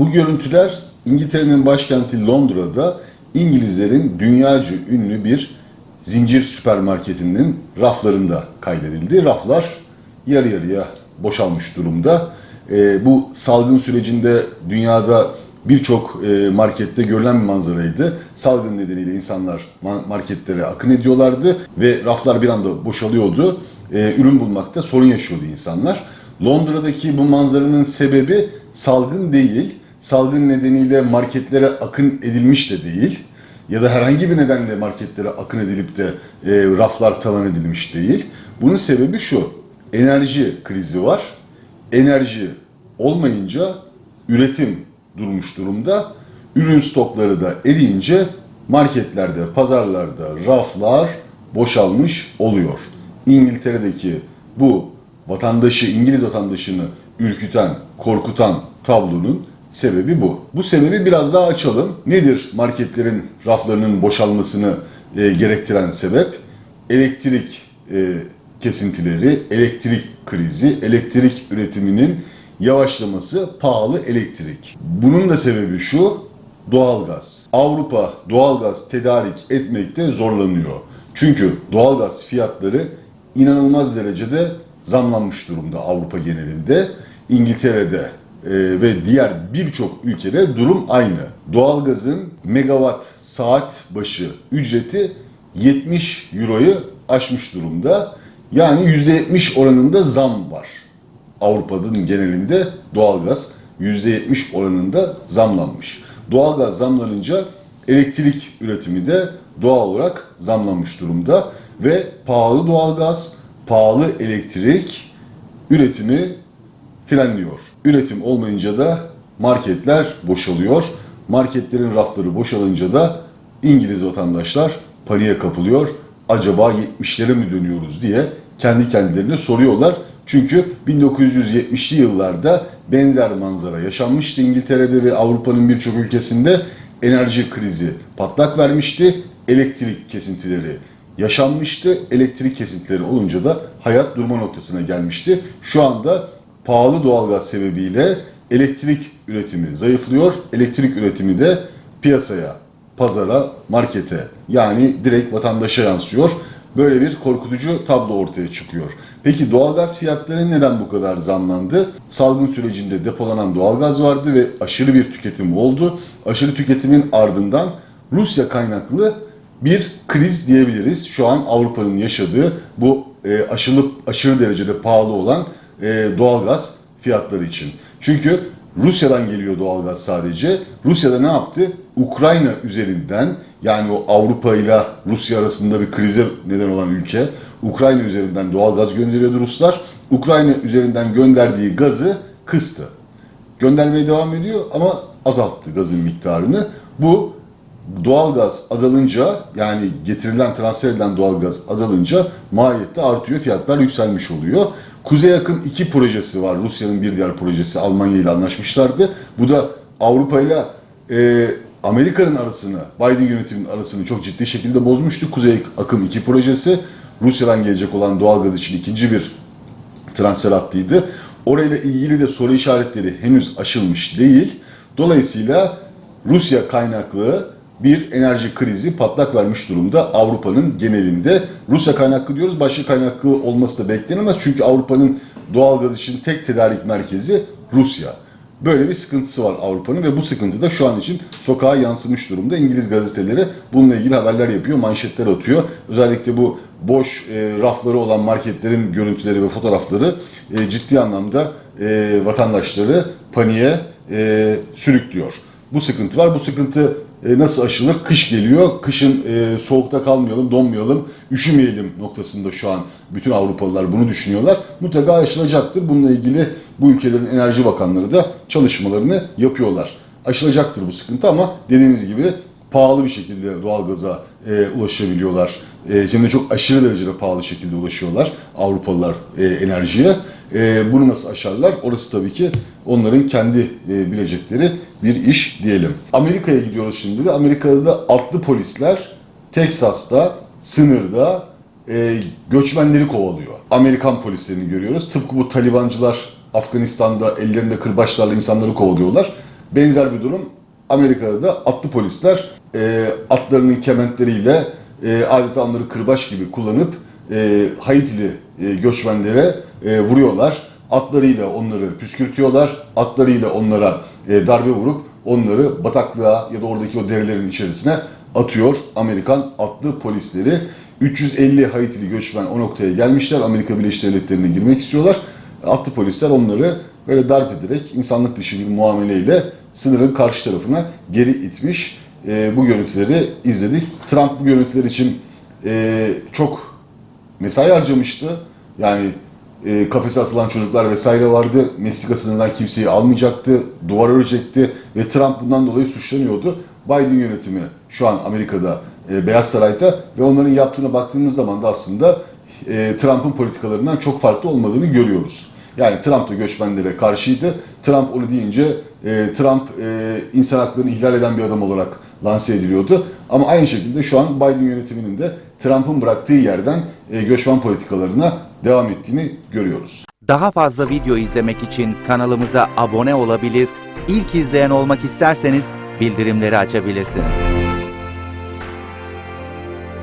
Bu görüntüler İngiltere'nin başkenti Londra'da İngilizlerin dünyaca ünlü bir zincir süpermarketinin raflarında kaydedildi. Raflar yarı yarıya boşalmış durumda. Ee, bu salgın sürecinde dünyada birçok e, markette görülen bir manzaraydı. Salgın nedeniyle insanlar ma- marketlere akın ediyorlardı ve raflar bir anda boşalıyordu. Ee, ürün bulmakta sorun yaşıyordu insanlar. Londra'daki bu manzaranın sebebi salgın değil. Salgın nedeniyle marketlere akın edilmiş de değil. Ya da herhangi bir nedenle marketlere akın edilip de e, raflar talan edilmiş değil. Bunun sebebi şu. Enerji krizi var. Enerji olmayınca üretim durmuş durumda. Ürün stokları da eriyince marketlerde, pazarlarda raflar boşalmış oluyor. İngiltere'deki bu vatandaşı, İngiliz vatandaşını ürküten, korkutan tablonun sebebi bu. Bu sebebi biraz daha açalım. Nedir marketlerin raflarının boşalmasını e, gerektiren sebep? Elektrik e, kesintileri, elektrik krizi, elektrik üretiminin yavaşlaması, pahalı elektrik. Bunun da sebebi şu, doğalgaz. Avrupa doğalgaz tedarik etmekte zorlanıyor. Çünkü doğalgaz fiyatları inanılmaz derecede zamlanmış durumda Avrupa genelinde. İngiltere'de e, ve diğer birçok ülkede durum aynı. Doğalgazın megawatt saat başı ücreti 70 euroyu aşmış durumda. Yani %70 oranında zam var. Avrupa'nın genelinde doğalgaz %70 oranında zamlanmış. Doğalgaz zamlanınca elektrik üretimi de doğal olarak zamlanmış durumda ve pahalı doğalgaz, pahalı elektrik üretimi frenliyor. Üretim olmayınca da marketler boşalıyor. Marketlerin rafları boşalınca da İngiliz vatandaşlar paniğe kapılıyor. Acaba 70'lere mi dönüyoruz diye kendi kendilerine soruyorlar. Çünkü 1970'li yıllarda benzer manzara yaşanmıştı İngiltere'de ve Avrupa'nın birçok ülkesinde enerji krizi patlak vermişti. Elektrik kesintileri yaşanmıştı. Elektrik kesintileri olunca da hayat durma noktasına gelmişti. Şu anda pahalı doğalgaz sebebiyle elektrik üretimi zayıflıyor. Elektrik üretimi de piyasaya, pazara, markete yani direkt vatandaşa yansıyor. Böyle bir korkutucu tablo ortaya çıkıyor. Peki doğalgaz fiyatları neden bu kadar zamlandı? Salgın sürecinde depolanan doğalgaz vardı ve aşırı bir tüketim oldu. Aşırı tüketimin ardından Rusya kaynaklı bir kriz diyebiliriz. Şu an Avrupa'nın yaşadığı bu e, aşırı, aşırı derecede pahalı olan e, doğalgaz fiyatları için. Çünkü Rusya'dan geliyor doğalgaz sadece. Rusya'da ne yaptı? Ukrayna üzerinden yani o Avrupa ile Rusya arasında bir krize neden olan ülke Ukrayna üzerinden doğalgaz gönderiyordu Ruslar. Ukrayna üzerinden gönderdiği gazı kıstı. Göndermeye devam ediyor ama azalttı gazın miktarını. Bu doğalgaz azalınca yani getirilen transfer edilen doğalgaz azalınca maliyette artıyor, fiyatlar yükselmiş oluyor. Kuzey Akım 2 projesi var. Rusya'nın bir diğer projesi Almanya ile anlaşmışlardı. Bu da Avrupa ile e, Amerika'nın arasını, Biden yönetiminin arasını çok ciddi şekilde bozmuştu. Kuzey Akım 2 projesi Rusya'dan gelecek olan doğalgaz için ikinci bir transfer hattıydı. Orayla ilgili de soru işaretleri henüz aşılmış değil. Dolayısıyla Rusya kaynaklı bir enerji krizi patlak vermiş durumda Avrupa'nın genelinde. Rusya kaynaklı diyoruz, başka kaynaklı olması da beklenemez. Çünkü Avrupa'nın doğalgaz için tek tedarik merkezi Rusya. Böyle bir sıkıntısı var Avrupa'nın ve bu sıkıntı da şu an için sokağa yansımış durumda. İngiliz gazeteleri bununla ilgili haberler yapıyor, manşetler atıyor. Özellikle bu boş e, rafları olan marketlerin görüntüleri ve fotoğrafları e, ciddi anlamda e, vatandaşları paniğe e, sürüklüyor. Bu sıkıntı var. Bu sıkıntı e, nasıl aşılır? Kış geliyor. Kışın e, soğukta kalmayalım, donmayalım, üşümeyelim noktasında şu an bütün Avrupalılar bunu düşünüyorlar. Mutlaka aşılacaktır. Bununla ilgili bu ülkelerin enerji bakanları da çalışmalarını yapıyorlar. Aşılacaktır bu sıkıntı ama dediğimiz gibi pahalı bir şekilde doğalgaza e, ulaşabiliyorlar. E, hem de çok aşırı derecede pahalı şekilde ulaşıyorlar Avrupalılar e, enerjiye. E, bunu nasıl aşarlar? Orası tabii ki onların kendi e, bilecekleri bir iş diyelim. Amerika'ya gidiyoruz şimdi de. Amerika'da da atlı polisler Teksas'ta sınırda e, göçmenleri kovalıyor. Amerikan polislerini görüyoruz. Tıpkı bu Talibancılar Afganistan'da ellerinde kırbaçlarla insanları kovalıyorlar. Benzer bir durum Amerika'da da atlı polisler e, atlarının kementleriyle e, adeta onları kırbaç gibi kullanıp e, Haitili e, göçmenlere e, vuruyorlar. Atlarıyla onları püskürtüyorlar. Atlarıyla onlara e, darbe vurup onları bataklığa ya da oradaki o derelerin içerisine atıyor Amerikan atlı polisleri. 350 Haitili göçmen o noktaya gelmişler. Amerika Birleşik Devletleri'ne girmek istiyorlar. Atlı polisler onları böyle darp ederek insanlık dışı bir muameleyle sınırın karşı tarafına geri itmiş. E, bu görüntüleri izledik. Trump bu görüntüler için e, çok mesai harcamıştı. Yani e, kafese atılan çocuklar vesaire vardı. Meksika sınırından kimseyi almayacaktı, duvar örecekti ve Trump bundan dolayı suçlanıyordu. Biden yönetimi şu an Amerika'da, e, Beyaz Saray'da ve onların yaptığına baktığımız zaman da aslında e, Trump'ın politikalarından çok farklı olmadığını görüyoruz. Yani Trump da göçmenlere karşıydı. Trump onu deyince e, Trump e, insan haklarını ihlal eden bir adam olarak lanse ediliyordu. Ama aynı şekilde şu an Biden yönetiminin de Trump'ın bıraktığı yerden e, göçmen politikalarına devam ettiğini görüyoruz. Daha fazla video izlemek için kanalımıza abone olabilir, ilk izleyen olmak isterseniz bildirimleri açabilirsiniz.